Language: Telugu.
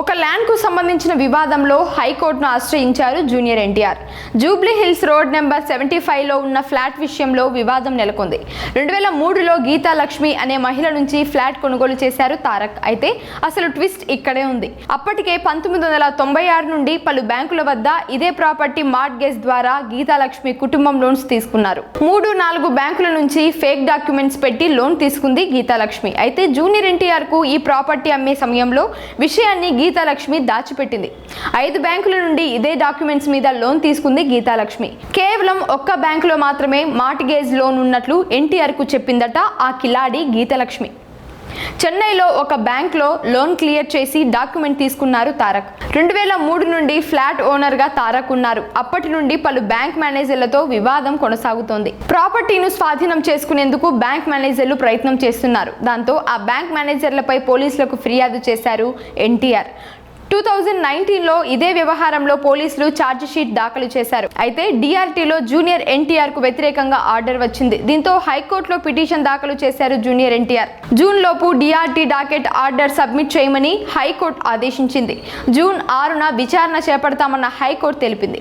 ఒక ల్యాండ్కు సంబంధించిన వివాదంలో హైకోర్టును ఆశ్రయించారు junior NTR. Jubilee Hills road number seventy ఫైవ్లో ఉన్న ఫ్లాట్ విషయంలో వివాదం నెలకొంది. రెండు వేల మూడులో గీతాలక్ష్మి అనే మహిళ నుంచి ఫ్లాట్ కొనుగోలు చేశారు తారక్. అయితే అసలు ట్విస్ట్ ఇక్కడే ఉంది. అప్పటికే పంతొమ్మిది వందల తొంభై ఆరు నుండి పలు బ్యాంకుల వద్ద ఇదే ప్రాపర్టీ మార్ట్గేజ్ ద్వారా గీతాలక్ష్మి కుటుంబం లోన్స్ తీసుకున్నారు. మూడు నాలుగు బ్యాంకుల నుంచి ఫేక్ డాక్యుమెంట్స్ పెట్టి లోన్ తీసుకుంది గీతాలక్ష్మి అయితే జూనియర్ ఎన్టీఆర్కు ఈ ప్రాపర్టీ అమ్మే సమయంలో విషయాన్ని గీతాలక్ష్మి దాచిపెట్టింది. ఐదు బ్యాంకుల నుండి ఇదే డాక్యుమెంట్స్ మీద లోన్ తీసుకుంది గీతాలక్ష్మి. కేవలం ఒక్క బ్యాంకులో మాత్రమే మార్టిగేజ్ లోన్ ఉన్నట్లు ఎన్టీఆర్కు చెప్పిందట ఆ కిలాడి గీతాలక్ష్మి. చెన్నైలో ఒక బ్యాంక్లో లోన్ క్లియర్ చేసి డాక్యుమెంట్ తీసుకున్నారు తారక్. రెండు వేల మూడు నుండి ఫ్లాట్ ఓనర్గా తారక్ ఉన్నారు. అప్పటి నుండి పలు బ్యాంక్ మేనేజర్లతో వివాదం కొనసాగుతోంది. ప్రాపర్టీను స్వాధీనం చేసుకునేందుకు బ్యాంక్ మేనేజర్లు ప్రయత్నం చేస్తున్నారు. దాంతో ఆ బ్యాంక్ మేనేజర్లపై పోలీసులకు ఫిర్యాదు చేశారు ఎన్టీఆర్. టూ థౌజండ్ నైన్టీన్లో ఇదే వ్యవహారంలో పోలీసులు ఛార్జ్ షీట్ దాఖలు చేశారు. అయితే డిఆర్టీలో జూనియర్ ఎన్టీఆర్కు వ్యతిరేకంగా ఆర్డర్ వచ్చింది. దీంతో హైకోర్టులో పిటిషన్ దాఖలు చేశారు జూనియర్ ఎన్టీఆర్. జూన్ లోపు డిఆర్టీ డాకెట్ ఆర్డర్ సబ్మిట్ చేయమని హైకోర్టు ఆదేశించింది. జూన్ ఆరున విచారణ చేపడతామన్న హైకోర్టు తెలిపింది.